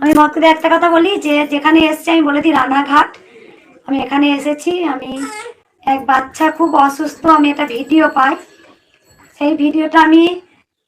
আমি ভক্তদের একটা কথা বলি যে যেখানে এসছি, আমি বলে দিই রানাঘাট। আমি এখানে এসেছি, আমি এক বাচ্চা খুব অসুস্থ, আমি একটা ভিডিও পাই। সেই ভিডিওটা আমি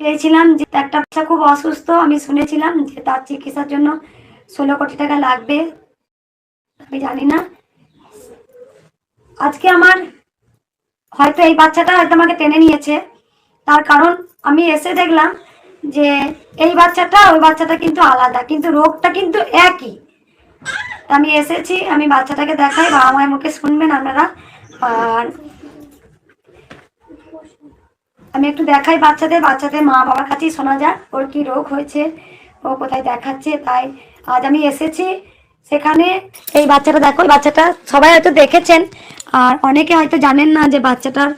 পেয়েছিলাম যে একটা বাচ্চা খুব অসুস্থ, আমি শুনেছিলাম যে তার চিকিৎসার জন্য ষোলো কোটি টাকা লাগবে। আমি জানি না। আজকে আমার হয়তো এই বাচ্চাটা হয়তো আমাকে টেনে নিয়েছে। তার কারণ আমি এসে দেখলাম যে এই বাচ্চাটা, ওই বাচ্চাটা কিন্তু আলাদা, কিন্তু রোগটা কিন্তু একই। আমি এসেছি, আমি বাচ্চাটাকে দেখাই, বাবা মায়ের মুখে শুনবেন আপনারা। আর আমি একটু দেখাই বাচ্চাদের বাচ্চাদের মা বাবার কাছেই শোনা যাক, ওর কি রোগ হয়েছে, ও কোথায় দেখাচ্ছে, তাই আজ আমি এসেছি সেখানে। এই বাচ্চাটা দেখো বাচ্চাটা সবাই হয়তো দেখেছেন, আর অনেকে হয়তো জানেন না যে বাচ্চাটার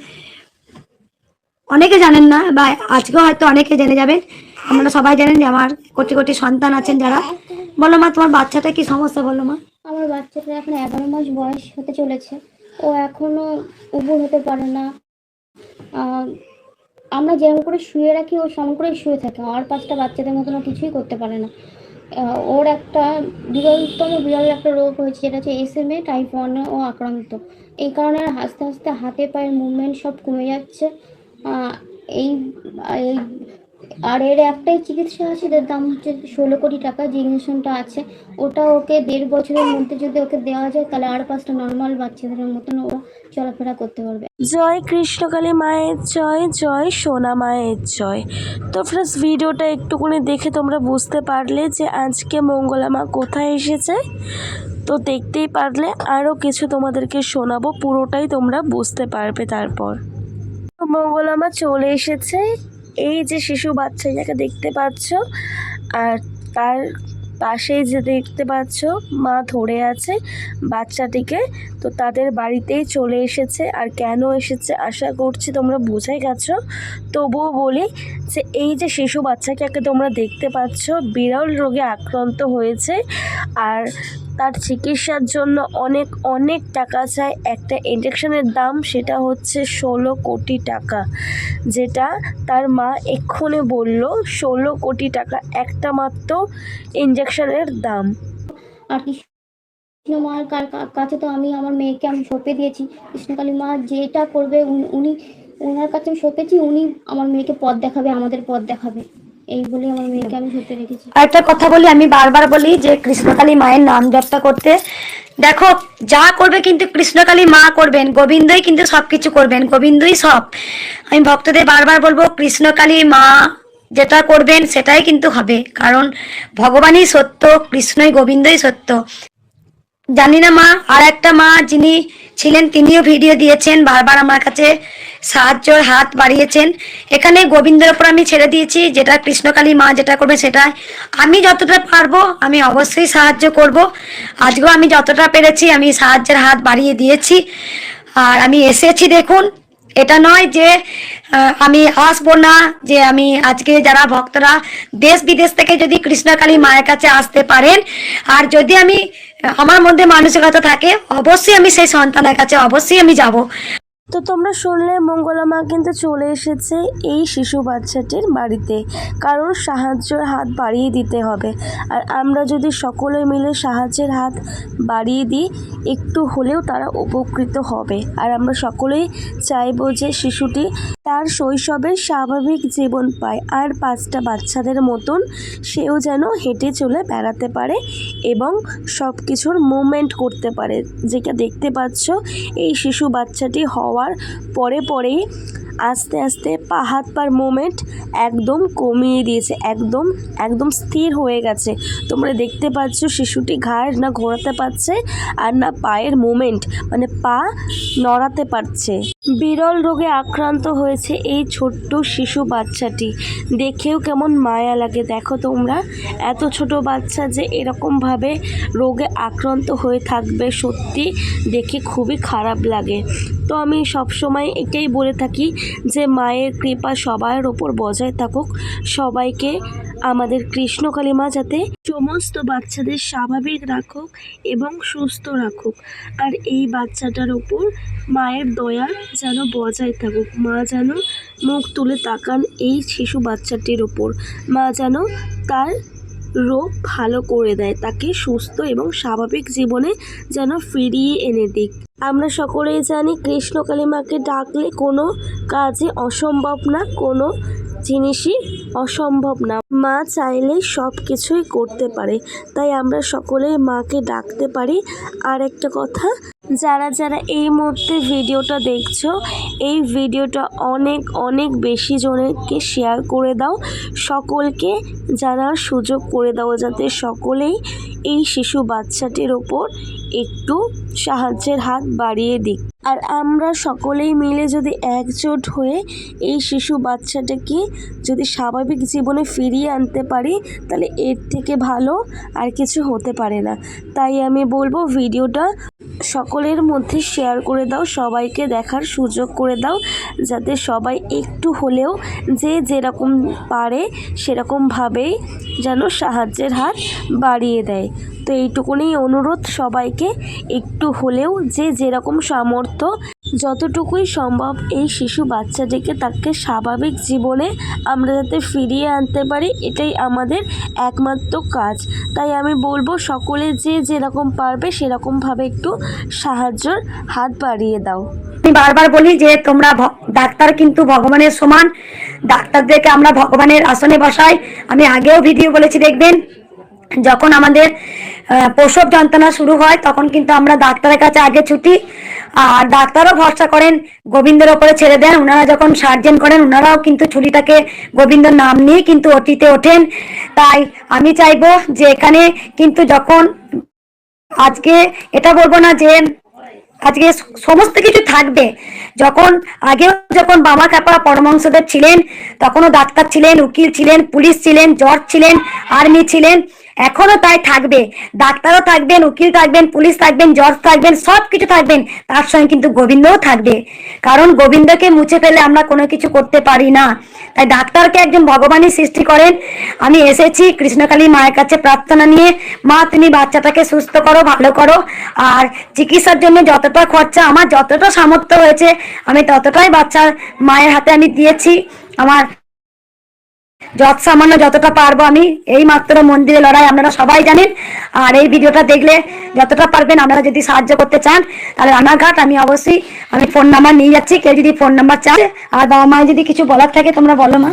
অনেকে জানেন না, বা আজকেও হয়তো অনেকে জেনে যাবেন। আপনারা সবাই জানেন যে আমার কোটি কোটি সন্তান আছেন যারা। বলো মা, তোমার বাচ্চাটা কি সমস্যা বলো মা? আমার বাচ্চাটা এখন এগারো মাস বয়স হতে চলেছে। ও এখনও উবুর হতে পারে না। আমরা যেমন করে শুয়ে রাখি, ও সেমন করে শুয়ে থাকে। আর পাঁচটা বাচ্চাদের মতন কিছুই করতে পারে না। ওর একটা বিরলতম বিরল একটা রোগ হয়েছে, যেটা হচ্ছে এস এম এ, টাইপ ওয়ানে ও আক্রান্ত। এই কারণে আস্তে আস্তে হাতে, পায়ের মুভমেন্ট সব কমে যাচ্ছে। এই আর এর একটাই চিকিৎসা আছে যার দাম হচ্ছে ষোলো কোটি টাকা, যে ইঞ্জেকশনটা আছে, ওটা ওকে দেড় বছরের মধ্যে যদি ওকে দেওয়া যায়, তাহলে আর পাঁচটা নর্মাল বাচ্চাদের মতন ও চলাফেরা করতে পারবে। জয় কৃষ্ণকালী মায়ের জয় জয় সোনা মায়ের জয়। তো ফ্রেন্ডস ভিডিওটা একটুখানি দেখে তোমরা বুঝতে পারলে যে আজকে মঙ্গলা মা কোথায় এসেছে। তো দেখতেই পারলে আরও কিছু তোমাদেরকে শোনাবো, পুরোটাই তোমরা বুঝতে পারবে তারপর। তো মঙ্গলা মা চলে এসেছে। এই যে শিশু বাচ্চা যাকে দেখতে পাচ্ছ, আর তার পাশেই যে দেখতে পাচ্ছ, মা ধরে আছে বাচ্চাটিকে। তো তাদের বাড়িতেই চলে এসেছে। আর কেন এসেছে আশা করছি তোমরা বুঝে গেছো। তবুও বলি যে এই যে শিশু বাচ্চাকে তোমরা দেখতে পাচ্ছ, বিরল রোগে আক্রান্ত হয়েছে। আর তার চিকিৎসার জন্য অনেক অনেক টাকা চায়। একটা ইঞ্জেকশনের দাম সেটা হচ্ছে ষোলো কোটি টাকা, যেটা তার মা এক্ষুনি বলল, ষোলো কোটি টাকা একটা মাত্র ইঞ্জেকশনের দাম। আর কৃষ্ণ মার কাছে তো আমি, আমার মেয়েকে আমি সঁপে দিয়েছি। কৃষ্ণকালী মা যেটা করবে, উনি- উনি ওনার কাছে আমি সঁপেছি, উনি আমার মেয়েকে পথ দেখাবে, আমাদের পথ দেখাবে। আরেকটা কথা বলি, আমি বারবার বলি যে কৃষ্ণকালী মায়ের নাম জপটা করতে। দেখো, যা করবে কিন্তু কৃষ্ণকালী মা করবেন, গোবিন্দই কিন্তু সবকিছু করবেন, গোবিন্দই সব। আমি ভক্তদের বারবার বলব, কৃষ্ণকালী মা যেটা করবেন সেটাই কিন্তু হবে, কারণ ভগবানই সত্য, কৃষ্ণই গোবিন্দই সত্য। জানি না মা, আর একটা মা যিনি ছিলেন তিনিও ভিডিও দিয়েছেন, বারবার আমার কাছে সাহায্যর হাত বাড়িয়েছেন। এখানে গোবিন্দের ওপর আমি ছেড়ে দিয়েছি, যেটা কৃষ্ণকালী মা যেটা করবে সেটাই। আমি যতটা পারব, আমি অবশ্যই সাহায্য করব। আজকেও আমি যতটা পেরেছি, আমি সাহায্যের হাত বাড়িয়ে দিয়েছি। আর আমি এসেছি দেখুন, এটা নয় যে আমি আসব না, যে আমি আজকে যারা ভক্তরা দেশ বিদেশ থেকে যদি কৃষ্ণকালী মায়ের কাছে আসতে পারেন, আর যদি আমি আমার মধ্যে মানসিকতা থাকে অবশ্যই আমি সেই সন্তানের কাছে অবশ্যই আমি যাব। তো তোমরা শুনলে মঙ্গলা মা কিন্তু চলে এসেছে এই শিশু বাচ্চাটির বাড়িতে, কারণ সাহায্যের হাত বাড়িয়ে দিতে হবে। আর আমরা যদি সকলে মিলে সাহায্যের হাত বাড়িয়ে দিই, একটু হলেও তারা উপকৃত হবে। আর আমরা সকলেই চাইব যে শিশুটি তার শৈশবের স্বাভাবিক জীবন পায়, আর পাঁচটা বাচ্চাদের মতন সেও যেন হেঁটে চলে বেড়াতে পারে এবং সব কিছুর মুভমেন্ট করতে পারে। যেটা দেখতে পাচ্ছ, এই শিশু বাচ্চাটি হওয়ার পরে পরেই আস্তে আস্তে পা হাত পার মুভমেন্ট একদম কমিয়ে দিয়েছে, একদম একদম স্থির হয়ে গেছে। তোমরা দেখতে পাচ্ছ শিশুটি ঘাড় না ঘোরাতে পারছে আর না পায়ের মুভমেন্ট মানে পা নড়াতে পারছে। বিরল রোগে আক্রান্ত হয়েছে এই ছোট্ট শিশু বাচ্চাটি। দেখেও কেমন মায়া লাগে। দেখো তোমরা, এত ছোট বাচ্চা যে এরকমভাবে রোগে আক্রান্ত হয়ে থাকবে সত্যি দেখে খুবই খারাপ লাগে। তো আমি সবসময় এটাই বলে থাকি যে মায়ের কৃপা সবার ওপর বজায় থাকুক, সবাইকে আমাদের কৃষ্ণকালী মা যাতে সমস্ত বাচ্চাদের স্বাভাবিক রাখুক এবং সুস্থ রাখুক। আর এই বাচ্চাটার ওপর মায়ের দয়া যেন বজায় থাকুক। মা যেন মুখ তুলে তাকান এই শিশু বাচ্চাটির ওপর। মা যেন তার রোগ ভালো করে দেয়, তাকে সুস্থ এবং স্বাভাবিক জীবনে যেন ফিরিয়ে এনে দিক। আমরা সকলেই জানি কৃষ্ণ কালীমাকে ডাকলে কোনো কাজে অসম্ভব না, কোনো জিনিসই অসম্ভব না। মা চাইলে সব কিছুই করতে পারে, তাই আমরা সকলেই মাকে ডাকতে পারি। আর একটা কথা, যারা যারা এই মুহূর্তে ভিডিওটা দেখছ, এই ভিডিওটা অনেক অনেক বেশি জনকে শেয়ার করে দাও। সকলকে জানার সুযোগ করে দাও, যাতে সকলেই এই শিশু বাচ্চাটির ওপর একটু সাহায্যের হাত বাড়িয়ে দিক। আর আমরা সকলেই মিলে যদি একজোট হয়ে এই শিশু বাচ্চাটাকে যদি স্বাভাবিক জীবনে ফিরিয়ে আনতে পারি, তাহলে এর থেকে ভালো আর কিছু হতে পারে না। তাই আমি বলব, ভিডিওটা সকলের মধ্যে শেয়ার করে দাও, সবাইকে দেখার সুযোগ করে দাও, যাতে সবাই একটু হলেও যে যেরকম পারে সেরকমভাবেই যেন সাহায্যের হাত বাড়িয়ে দেয়। তো এইটুকুনি অনুরোধ সবাইকে, একটু হলেও যে যেরকম সামর্থ্য, যতটুকুই সম্ভব এই শিশু বাচ্চাটিকে তাকে স্বাভাবিক জীবনে আমরা যাতে ফিরিয়ে আনতে পারি, এটাই আমাদের একমাত্র কাজ। তাই আমি বলব, সকলে যে যেরকম পারবে সেরকমভাবে একটু সাহায্যর হাত বাড়িয়ে দাও। আমি বারবার বলি যে, তোমরা ডাক্তার কিন্তু ভগবানের সমান। ডাক্তারদেরকে আমরা ভগবানের আসনে বসাই। আমি আগেও ভিডিও বলেছি, দেখবেন যখন আমাদের প্রসব যন্ত্রণা শুরু হয়, তখন কিন্তু আমরা ডাক্তারের কাছে আগে ছুটি। আর ডাক্তারও ভরসা করেন, গোবিন্দের ওপরে ছেড়ে দেন। ওনারা যখন সার্জেন করেন ওনারাও কিন্তু ছুটিটাকে গোবিন্দর নাম নিয়ে কিন্তু ওটিতে ওঠেন। তাই আমি চাইব যে এখানে কিন্তু যখন, আজকে এটা বলব না যে আজকে সমস্ত কিছু থাকবে। যখন, আগেও যখন বামা কাপা পরমংশদেব ছিলেন, তখনও ডাক্তার ছিলেন, উকিল ছিলেন, পুলিশ ছিলেন, জজ ছিলেন, আর্মি ছিলেন এখনও তাই থাকবে। ডাক্তারও থাকবেন, উকিল থাকবেন, পুলিশ থাকবেন, জজ থাকবেন সব কিছু থাকবেন, তার সঙ্গে কিন্তু গোবিন্দও থাকবে। কারণ গোবিন্দকে মুছে ফেলে আমরা কোনো কিছু করতে পারি না। তাই ডাক্তারকে একজন ভগবানই সৃষ্টি করেন। আমি এসেছি কৃষ্ণকালী মায়ের কাছে প্রার্থনা নিয়ে, মা তুমি বাচ্চাটাকে সুস্থ করো, ভালো করো, আর চিকিৎসার জন্য যতটা খরচা, আমার যতটা সামর্থ্য হয়েছে, আমি ততটাই বাচ্চার মায়ের হাতে আমি দিয়েছি। আমার যত সামান্য যতটা পারব আমি, এই মাত্র মন্দিরে লড়াই আপনারা সবাই জানেন। আর এই ভিডিওটা দেখলে যতটা পারবেন আপনারা যদি সাহায্য করতে চান, তাহলে রানাঘাট আমি অবশ্যই, আমি ফোন নাম্বার নিয়ে যাচ্ছি, কেউ যদি ফোন নাম্বার চান আর বাবা মায়ের যদি কিছু বলার থাকে তোমরা বলো মা।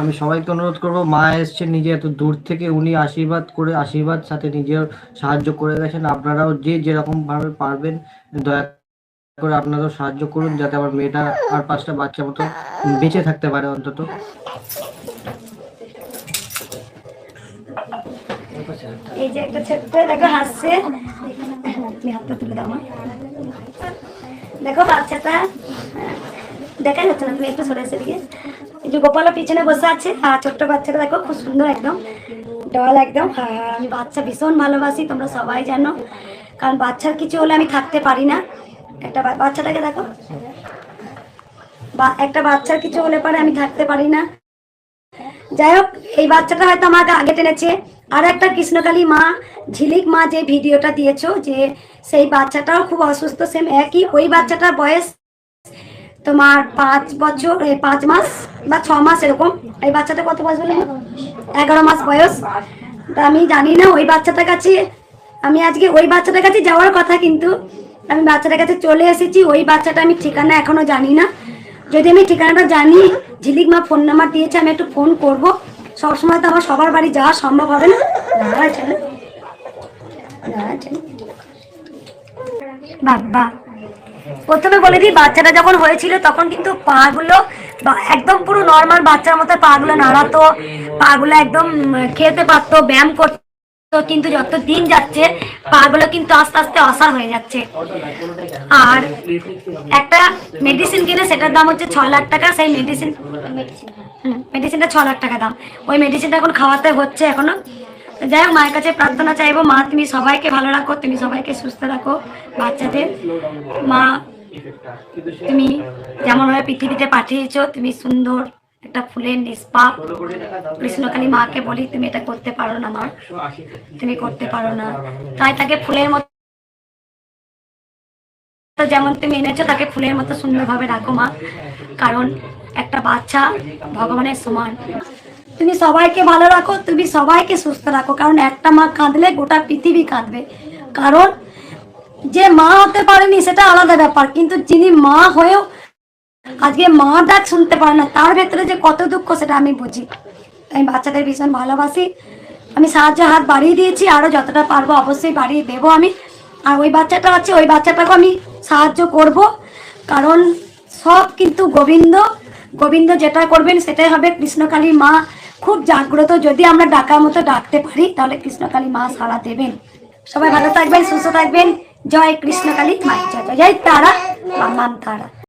আমি সবাইকে অনুরোধ করব, মা এসছে নিজে এত দূর থেকে, উনি আশীর্বাদ করে, আশীর্বাদ সাথে নিজের সাহায্য করে গেছেন আপনারাও যে যেরকম ভাবে পারবেন, দয়া করে আপনারাও সাহায্য করুন, যাতে আমার মেয়েটা আর পাঁচটা বাচ্চা মতো বেঁচে থাকতে পারে অন্তত। এই যে একটা ছোট্ট দেখো হাসছে। দেখো বাচ্চাটা। না, তুমি একটু এই যে পিছনে বসে আছে। আর ছোট্ট বাচ্চাটা দেখো, খুব সুন্দর একদম। ডল একদম। আর আমি বাচ্চা ভীষণ ভালোবাসি, তোমরা সবাই জানো। কারণ বাচ্চার কিছু হলে আমি থাকতে পারি না। একটা বাচ্চাটাকে দেখো। বা একটা বাচ্চার কিছু হলে পরে আমি থাকতে পারি না। যাই হোক, এই বাচ্চাটা হয়তো আমাকে আগে টেনেছে। আর একটা কৃষ্ণকালী মা, ঝিলিক মা যে ভিডিওটা দিয়েছ, যে সেই বাচ্চাটাও খুব অসুস্থ, সেম একই, ওই বাচ্চাটার বয়স তোমার পাঁচ বছর পাঁচ মাস বা ছ মাস এরকম। এই বাচ্চাটা কত বয়স বলে এগারো মাস বয়স। তা আমি জানি না, ওই বাচ্চাটার কাছে, আমি আজকে ওই বাচ্চাটার কাছে যাওয়ার কথা কিন্তু আমি বাচ্চাটার কাছে চলে এসেছি, ওই বাচ্চাটা আমি ঠিকানা এখনও জানি না। যদি আমি ঠিকানাটা জানি, ঝিলিক মা ফোন নাম্বার দিয়েছে, আমি একটু ফোন করব। সবসময় তো আমার সবার বাড়ি যাওয়া সম্ভব হবে না। বাবা, প্রথমে বলে দিই, বাচ্চাটা যখন হয়েছিল তখন কিন্তু পাগুলো একদম পুরো নর্মাল বাচ্চার মতো পাগুলো নাড়াতো, পাগুলো একদম খেতে পারতো, ব্যায়াম করতো। কিন্তু যত দিন যাচ্ছে পাগুলো কিন্তু আস্তে আস্তে অসার হয়ে যাচ্ছে। আর একটা মেডিসিন কিনে সেটার দাম হচ্ছে ছ লাখ টাকা, সেই মেডিসিন মেডিসিনটা ছ লাখ টাকা দাম। ওই মেডিসিনটা এখন খাওয়াতে হচ্ছে এখনও। যাই হোক, মায়ের কাছে প্রার্থনা চাইব, মা, তুমি সবাইকে ভালো রাখো, তুমি সবাইকে সুস্থ রাখো, বাচ্চাদের। মা, তুমি যেমনভাবে পৃথিবীতে পাঠিয়েছো, তুমি সুন্দর একটা ফুলের নিষ্পাপ। কৃষ্ণকালী মাকে বলি তুমি এটা করতে পারো না মা। তুমি করতে পারো না। তাই তাকে ফুলের মতো যেমন তুমি এনেছো তাকে ফুলের মতো সুন্দরভাবে রাখো মা। কারণ একটা বাচ্চা ভগবানের সমান। তুমি সবাইকে ভালো রাখো তুমি সবাইকে সুস্থ রাখো। কারণ একটা মা কাঁদলে গোটা পৃথিবী কাঁদবে। কারণ যে মা হতে পারেনি সেটা আলাদা ব্যাপার। কিন্তু যিনি মা হয়েও আজকে মা ডাক শুনতে পারে না, তার ভেতরে যে কত দুঃখ সেটা আমি বুঝি। আমি বাচ্চাদের ভীষণ ভালোবাসি। আমি সাহায্য হাত বাড়িয়ে দিয়েছি আরও যতটা পারব অবশ্যই বাড়িয়ে দেবো আমি। আর ওই বাচ্চাটা আছে, ওই বাচ্চাটাকে আমি সাহায্য করব। কারণ সব কিন্তু গোবিন্দ গোবিন্দ যেটা করবেন সেটাই হবে কৃষ্ণকালী মা। খুব জাগ্রত, যদি আমরা ডাকার মতো ডাকতে পারি, তাহলে কৃষ্ণকালী মা সাড়া দেবেন। সবাই ভালো থাকবেন, সুস্থ থাকবেন। জয় কৃষ্ণকালী মাই জয় জয় তারা তারা